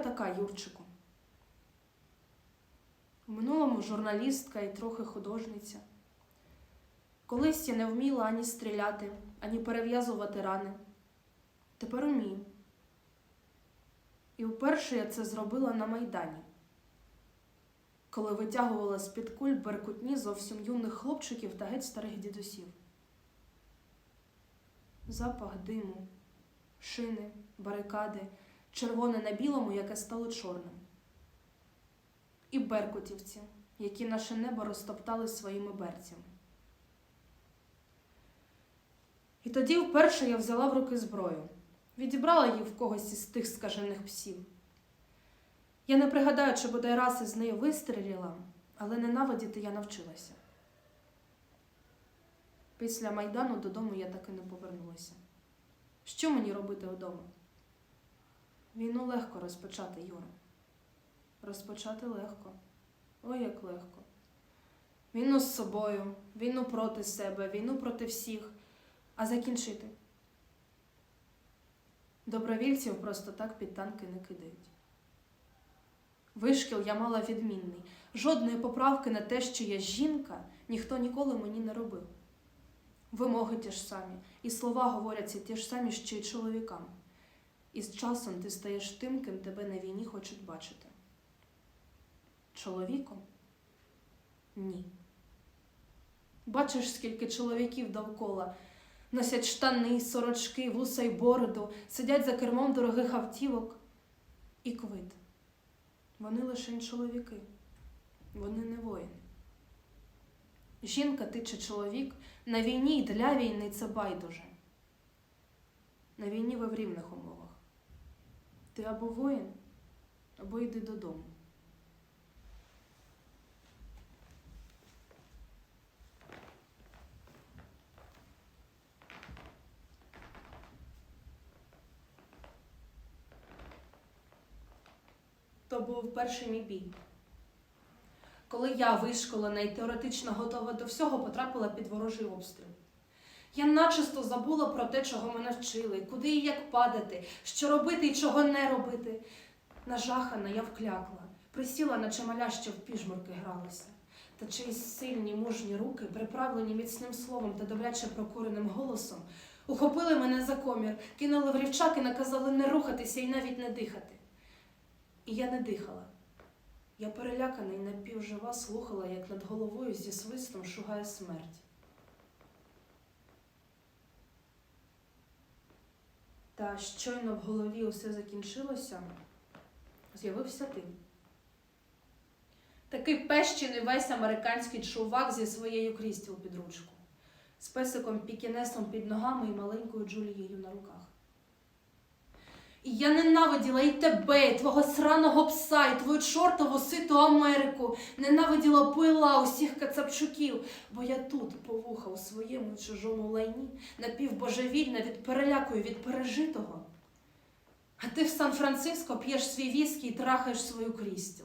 Така, Юрчику? В минулому журналістка і трохи художниця. Колись я не вміла ані стріляти, ані перев'язувати рани. Тепер умію. І вперше я це зробила на Майдані, коли витягувала з-під куль беркутні зовсім юних хлопчиків та геть старих дідусів. Запах диму, шини, барикади, червоне на білому, яке стало чорним. І беркутівці, які наше небо розтоптали своїми берцями. І тоді вперше я взяла в руки зброю, відібрала її в когось із тих скажених псів. Я не пригадаю, чи бодай раз із нею вистрілила, але ненавидіти я навчилася. Після Майдану додому я таки не повернулася. Що мені робити вдома? Війну легко розпочати, Юра. Розпочати легко. Ой, як легко. Війну з собою, війну проти себе, війну проти всіх, а закінчити. Добровільців просто так під танки не кидають. Вишкіл я мала відмінний. Жодної поправки на те, що я жінка, ніхто ніколи мені не робив. Вимоги ті ж самі, і слова говоряться ті ж самі, що й чоловікам. І з часом ти стаєш тим, ким тебе на війні хочуть бачити. Чоловіком? Ні. Бачиш, скільки чоловіків довкола носять штани, сорочки, вуса й бороду, сидять за кермом дорогих автівок і квит. Вони лише чоловіки, вони не воїни. Жінка ти чи чоловік на війні і для війни це байдуже. На війні ви в рівних умовах. Ти або воїн, або йди додому. То був перший мій бій. Коли я вишколена і теоретично готова до всього, потрапила під ворожий обстріл. Я начисто забула про те, чого мене вчили, куди і як падати, що робити і чого не робити. Нажахана, я вклякла, присіла на чималя, що в піжмурки гралися. Та чиїсь сильні мужні руки, приправлені міцним словом та добряче прокуреним голосом, ухопили мене за комір, кинули в рівчак і наказали не рухатися і навіть не дихати. І я не дихала. Я перелякана і напівжива слухала, як над головою зі свистом шугає смерть. Та щойно в голові усе закінчилося, з'явився ти. Такий пещений весь американський чувак зі своєю крістіл під ручку, з песиком пікінесом під ногами і маленькою Джулією на руках. І я ненавиділа і тебе, і твого сраного пса, і твою чортову ситу Америку. Ненавиділа пила усіх кацапчуків, бо я тут, по вуха у своєму чужому лайні, напівбожевільна від переляку і від пережитого. А ти в Сан-Франциско п'єш свій віскі і трахаєш свою крістю.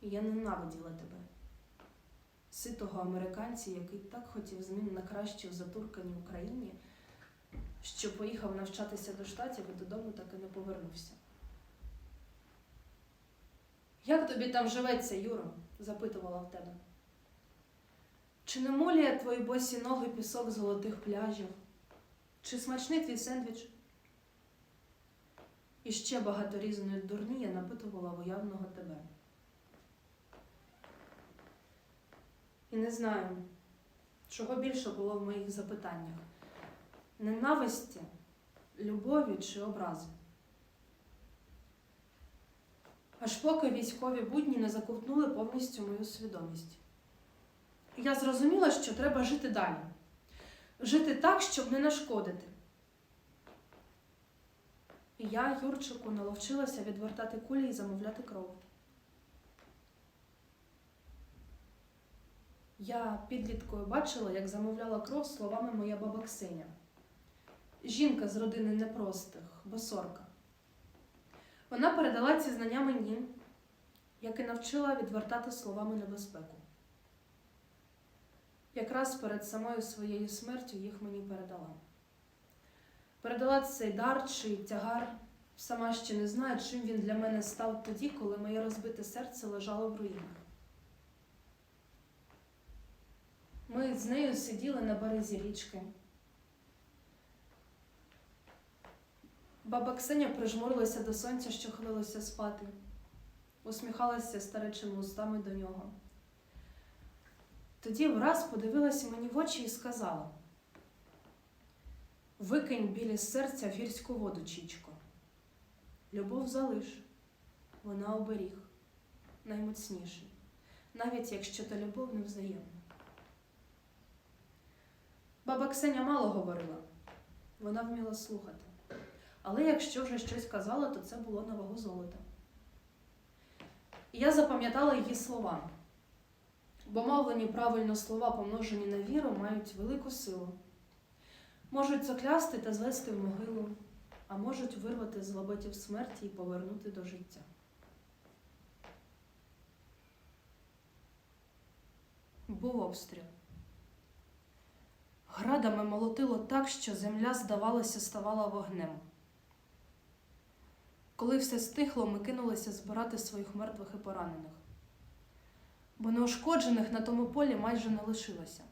І я ненавиділа тебе, ситого американця, який так хотів змін на краще в затурканій Україні що поїхав навчатися до штатів і додому так і не повернувся. Як тобі там живеться, Юро? запитувала в тебе. Чи не моліє твої босі ноги пісок золотих пляжів? Чи смачний твій сендвіч? І ще багато різної дурні я напитувала в уявного тебе. І не знаю, чого більше було в моїх запитаннях ненависті, любові чи образи. Аж поки військові будні не заковтнули повністю мою свідомість. Я зрозуміла, що треба жити далі, жити так, щоб не нашкодити. Я, Юрчику, наловчилася відвертати кулі і замовляти кров. Я підліткою бачила, як замовляла кров словами моя баба Ксеня жінка з родини непростих, босорка. Вона передала ці знання мені, як і навчила відвертати словами небезпеку. Якраз перед самою своєю смертю їх мені передала. Передала цей дар чи тягар Сама ще не знаю, чим він для мене став тоді, коли моє розбите серце лежало в руїнах. Ми з нею сиділи на березі річки. Баба Ксеня прижмурилася до сонця, що хилилося спати, усміхалася старечими устами до нього. Тоді враз подивилася мені в очі і сказала: Викинь білі серця гірську воду, Чічко. Любов залиш, вона оберіг, наймоцніший, навіть якщо та любов не взаємна. Баба Ксеня мало говорила, вона вміла слухати. Але якщо вже щось казала, то це було на вагу золота. І я запам'ятала її слова, бо мовлені правильно слова, помножені на віру, мають велику силу. Можуть заклясти та звести в могилу, а можуть вирвати з лоботів смерті і повернути до життя. Був обстріл. Градами молотило так, що земля, здавалося, ставала вогнем. Коли все стихло, ми кинулися збирати своїх мертвих і поранених, бо неушкоджених на тому полі майже не лишилося.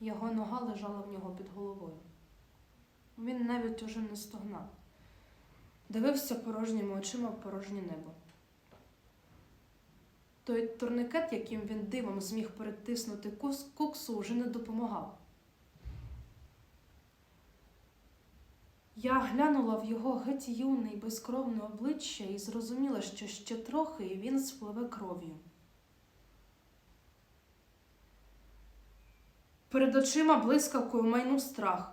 Його нога лежала в нього під головою. Він навіть уже не стогнав, дивився порожніми очима в порожнє небо. Той турникет, яким він дивом зміг перетиснути куксу, уже не допомагав. Я глянула в його геть юне й безкровне обличчя і зрозуміла, що ще трохи і він спливе кров'ю. Перед очима блискавкою майнув страх.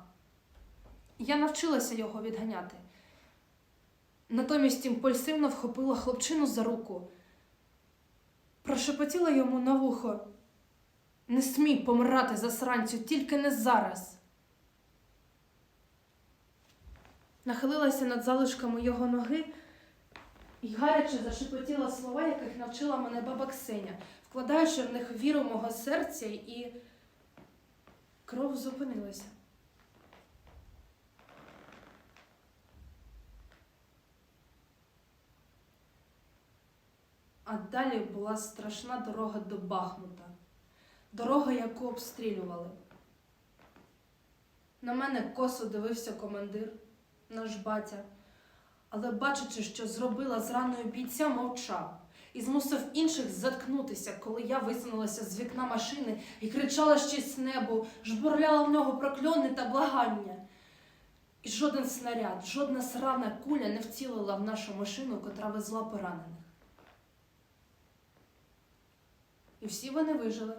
Я навчилася його відганяти. Натомість імпульсивно вхопила хлопчину за руку, прошепотіла йому на вухо. Не смій помирати засранцю, тільки не зараз. Нахилилася над залишками його ноги і гаряче зашепотіла слова, яких навчила мене баба Ксеня, вкладаючи в них віру мого серця, і кров зупинилася. А далі була страшна дорога до Бахмута, дорога, яку обстрілювали. На мене косо дивився командир, наш батя, але, бачачи, що зробила з раною бійця, мовчав і змусив інших заткнутися, коли я висунулася з вікна машини і кричала щось небу, жбурляла в нього прокльони та благання. І жоден снаряд, жодна срана куля не вцілила в нашу машину, котра везла поранених. І всі вони вижили.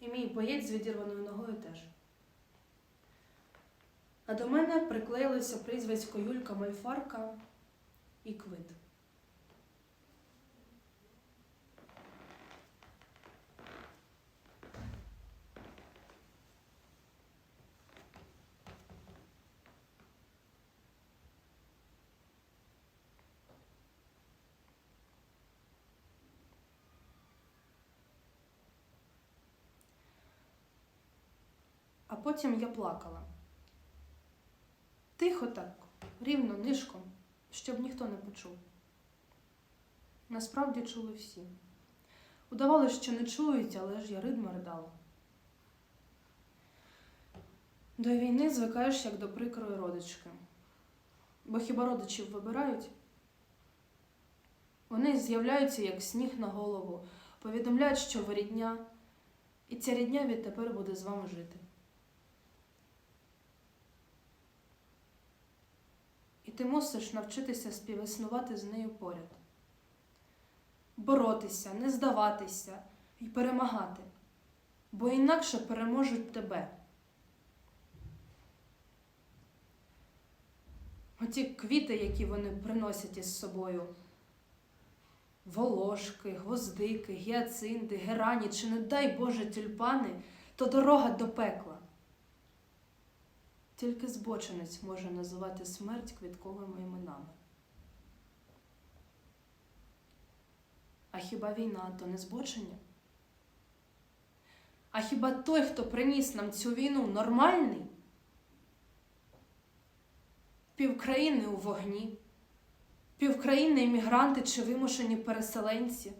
І мій боєць з відірваною ногою теж. А до мене приклеїлися прізвисько Юлька Мальфарка і Квит. А потім я плакала. Тихо так, рівно, нишком, щоб ніхто не почув. Насправді чули всі. Удавалося, що не чують, але ж я ридма ридала. До війни звикаєш як до прикрої родички. Бо хіба родичів вибирають? Вони з'являються як сніг на голову, повідомляють, що ви рідня, і ця рідня відтепер буде з вами жити. Ти мусиш навчитися співіснувати з нею поряд, боротися, не здаватися і перемагати, бо інакше переможуть тебе. Оті квіти, які вони приносять із собою, волошки, гвоздики, гіацинти, герані чи, не дай Боже, тюльпани, то дорога до пекла. Тільки збочинець може називати смерть квітковими іменами. А хіба війна то не збочення? А хіба той, хто приніс нам цю війну, нормальний? Півкраїни у вогні, півкраїни іммігранти чи вимушені переселенці.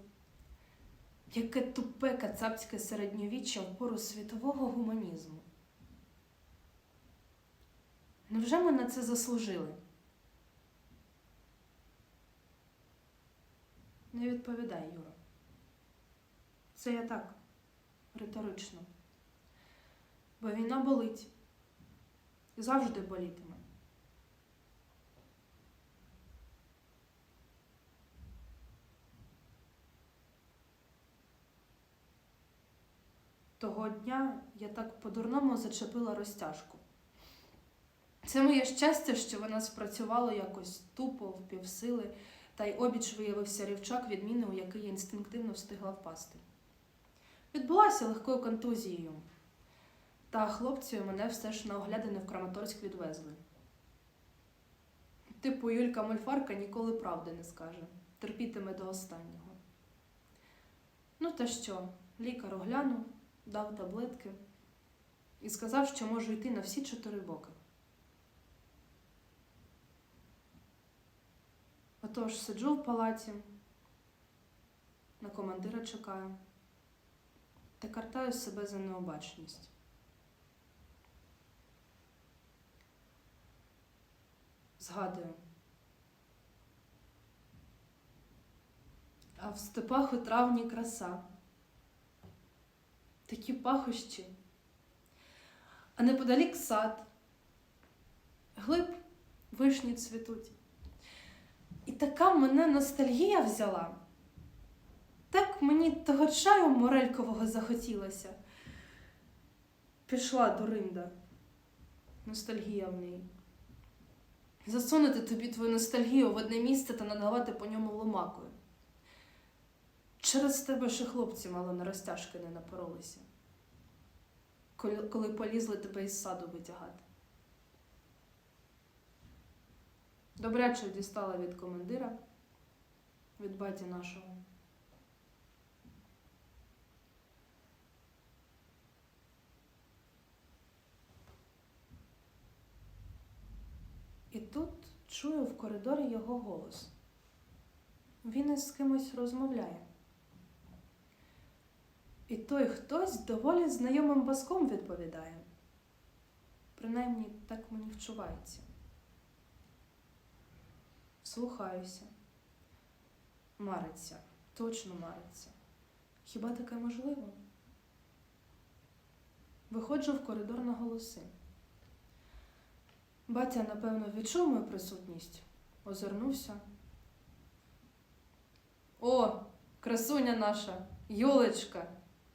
Яке тупе кацапське середньовіччя в пору світового гуманізму. Невже ми на це заслужили? Не відповідай, Юра. Це я так, риторично. Бо війна болить і завжди болітиме. Того дня я так по-дурному зачепила розтяжку. Це моє щастя, що вона спрацювала якось тупо, в півсили, та й обіч виявився рівчак відміни, у який я інстинктивно встигла впасти. Відбулася легкою контузією, та хлопці мене все ж на оглядини в Краматорськ відвезли. Типу Юлька Мольфарка ніколи правди не скаже, терпітиме до останнього. Ну та що, лікар оглянув, дав таблетки і сказав, що можу йти на всі чотири боки. Отож сиджу в палаті, на командира чекаю та картаю себе за необачність. Згадую. А в степах у травні краса. Такі пахощі. А неподалік сад. Глиб вишні цвітуть. Така мене ностальгія взяла. Так мені того чаю морелькового захотілося. Пішла дуринда. Ностальгія в неї. Засунути тобі твою ностальгію в одне місце та надавати по ньому ломакою. Через тебе ще хлопці мало на розтяжки не напоролися, коли полізли тебе із саду витягати. Добряче дістала від командира, від баті нашого. І тут чую в коридорі його голос. Він із кимось розмовляє. І той хтось доволі знайомим баском відповідає. Принаймні так мені вчувається. Слухаюся. Мариться, точно мариться. Хіба таке можливо? Виходжу в коридор на голоси. Батя, напевно, відчув мою присутність, озирнувся. О, красуня наша, Юлечка,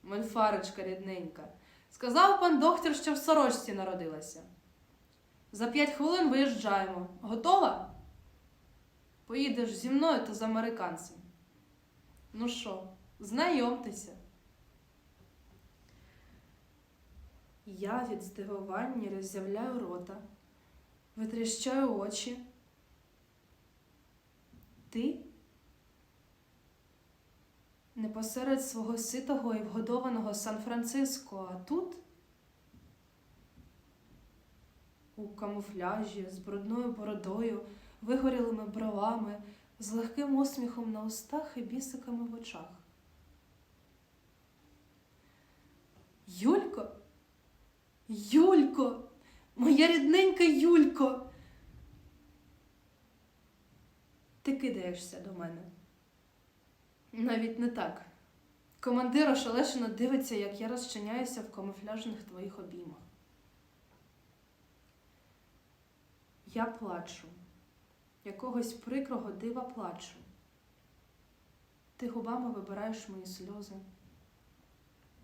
мольфарочка рідненька. Сказав пан доктор, що в сорочці народилася. За п'ять хвилин виїжджаємо. Готова? Поїдеш зі мною та з американцем. Ну що, знайомтеся. Я від здивування роззявляю рота, витріщаю очі. Ти? Не посеред свого ситого і вгодованого Сан-Франциско, а тут? У камуфляжі, з брудною бородою, вигорілими бровами, з легким усміхом на устах і бісиками в очах. Юлько? Юлько, моя рідненька Юлько. Ти кидаєшся до мене. Навіть не так. Командир ошелешено дивиться, як я розчиняюся в камуфляжних твоїх обіймах. Я плачу, якогось прикрого дива плачу. Ти губами вибираєш мої сльози.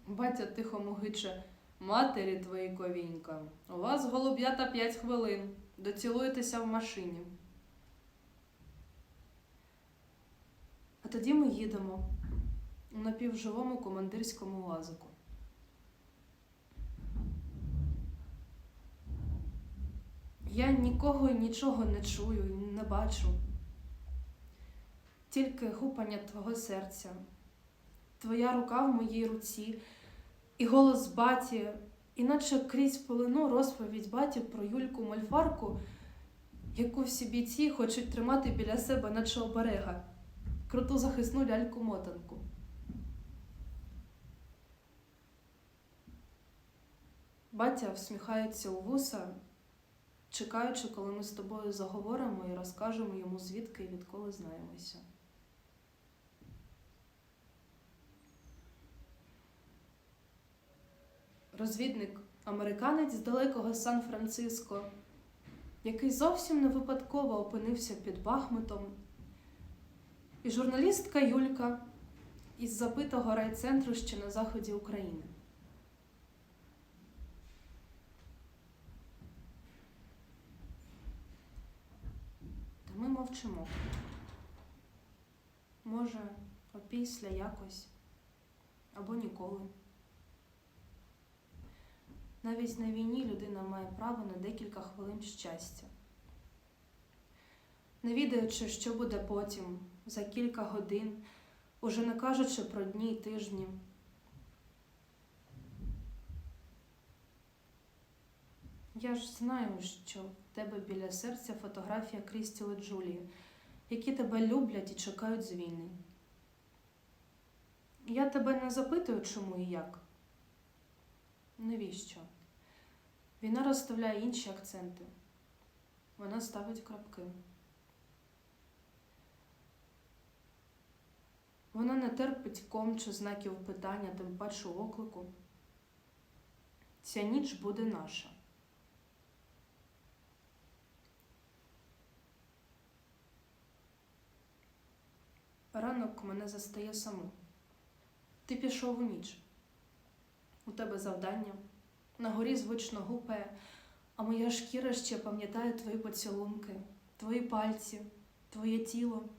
Батя тихо мугиче, матері твої ковінька, у вас голуб'ята п'ять хвилин. Доцілуєтеся в машині. А тоді ми їдемо у напівживому командирському уазику. Я нікого нічого не чую не бачу. Тільки гупання твого серця, твоя рука в моїй руці, і голос баті, іначе крізь полину розповідь баті про Юльку Мольфарку, яку всі бійці хочуть тримати біля себе, наче оберега, круту захисну ляльку-мотанку. Батя всміхається у вуса, чекаючи, коли ми з тобою заговоримо і розкажемо йому, звідки і відколи знаємося. Розвідник, американець з далекого Сан-Франциско, який зовсім не випадково опинився під Бахмутом, і журналістка Юлька із запитого райцентру ще на заході України. Та ми мовчимо. Може, опісля якось або ніколи. Навіть на війні людина має право на декілька хвилин щастя. Не відаючи, що буде потім, за кілька годин, уже не кажучи про дні й тижні. Я ж знаю, що тебе біля серця фотографія Крістіли Джулії, які тебе люблять і чекають з. Я тебе не запитую, чому і як. Навіщо? Війна розставляє інші акценти. Вона ставить крапки. Вона не терпить ком чи знаків питання, тим паче оклику. Ця ніч буде наша. Ранок мене застає саму. Ти пішов у ніч. У тебе завдання. На горі звично гупає, а моя шкіра ще пам'ятає твої поцілунки, твої пальці, твоє тіло.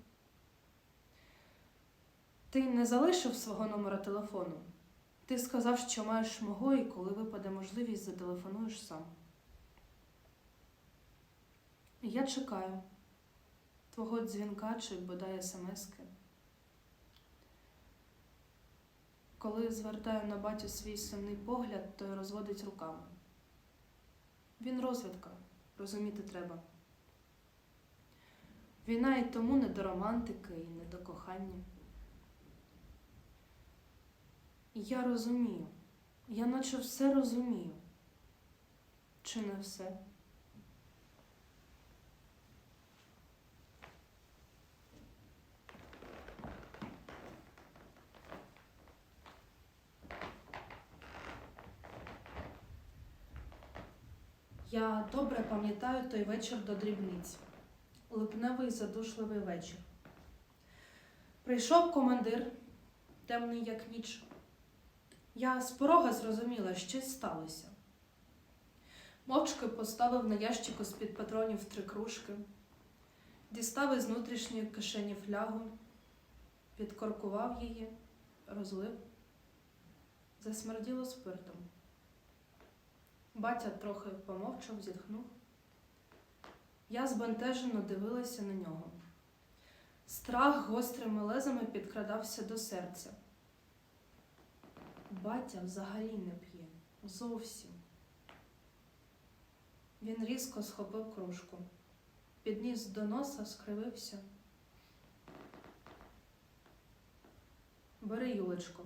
Ти не залишив свого номера телефону. Ти сказав, що маєш мого, і коли випаде можливість, зателефонуєш сам. Я чекаю твого дзвінка чи бодай смски. Коли звертаю на батю свій сумний погляд, той розводить руками. Він розвідка, розуміти треба. Війна і тому не до романтики, і не до кохання. Я розумію, я наче все розумію. Чи не все? Я добре пам'ятаю той вечір до дрібниць. Липневий задушливий вечір. Прийшов командир, темний як ніч. Я з порога зрозуміла, щось сталося. Мовчки поставив на ящику з-під патронів три кружки, дістав із внутрішньої кишені флягу, підкоркував її, розлив, засмерділо спиртом. Батя трохи помовчав, зітхнув. Я збентежено дивилася на нього. Страх гострими лезами підкрадався до серця. Батя взагалі не п'є. Зовсім. Він різко схопив кружку, підніс до носа, скривився. Бери, Юлечко,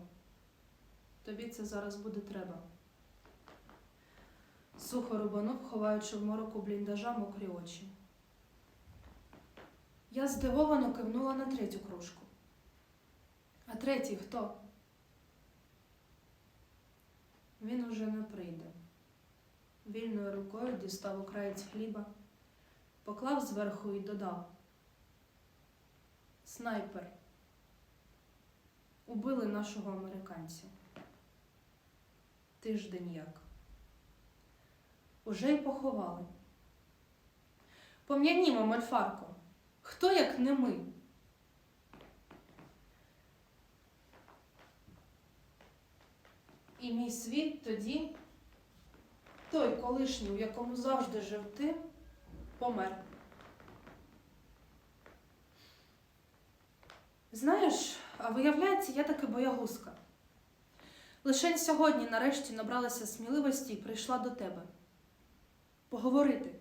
тобі це зараз буде треба. Сухо рубанув, ховаючи в мороку бліндажа мокрі очі. Я здивовано кивнула на третю кружку. А третій хто? Він уже не прийде. Вільною рукою дістав окраєць хліба, поклав зверху і додав. Снайпер. Убили нашого американця. Тиждень як. Уже й поховали. Пом'янімо, Мальфарко, хто як не ми? І мій світ тоді, той колишній, у якому завжди жив ти, помер. Знаєш, а виявляється, я таки боягузка. Лише сьогодні нарешті набралася сміливості і прийшла до тебе. Поговорити.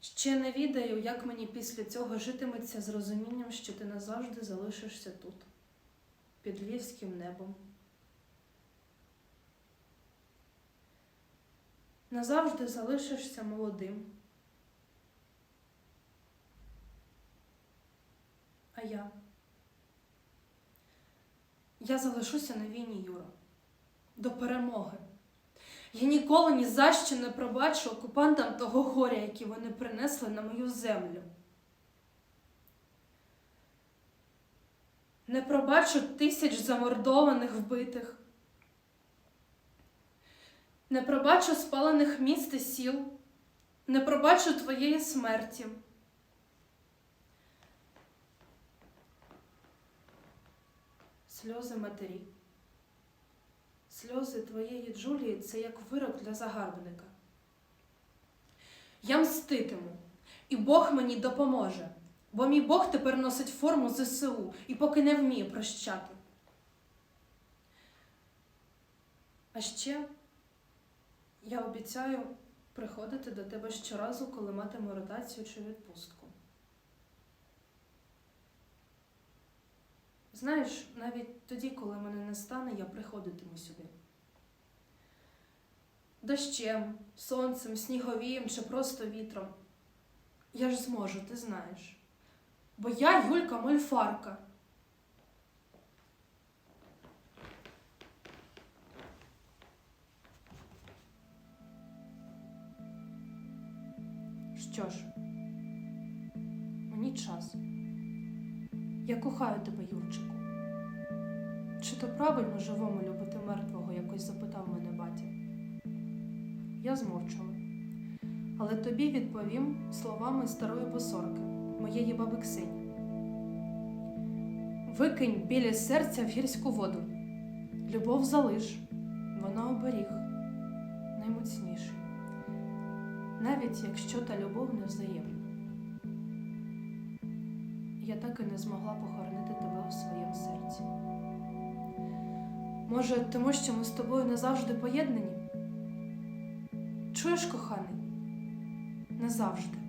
Ще не відаю, як мені після цього житиметься з розумінням, що ти назавжди залишишся тут, під львівським небом. Назавжди залишишся молодим. А я? Я залишуся на війні, Юра. До перемоги. Я ніколи ні за що не пробачу окупантам того горя, яке вони принесли на мою землю. Не пробачу тисяч замордованих вбитих. Не пробачу спалених міст і сіл. Не пробачу твоєї смерті. Сльози матері. Сльози твоєї Джулії це як вирок для загарбника. Я мститиму, і Бог мені допоможе, бо мій Бог тепер носить форму ЗСУ і поки не вміє прощати. А ще я обіцяю приходити до тебе щоразу, коли матиму ротацію чи відпустку. Знаєш, навіть тоді, коли мене не стане, я приходитиму сюди. Дощем, сонцем, сніговієм чи просто вітром. Я ж зможу, ти знаєш. Бо я Юлька Мольфарка. Що ж, мені час. Я кохаю тебе, Юрчику. Чи то правильно живому любити мертвого, якось запитав мене батя. Я змовчала. Але тобі відповім словами старої босорки, моєї баби Ксені. Викинь білі серця в гірську воду. Любов залиш, вона оберіг, наймоцніший, навіть якщо та любов не взаємна. Я так і не змогла похоронити тебе у своєму серці. Може, тому що ми з тобою назавжди поєднані? Чуєш, коханий? Назавжди.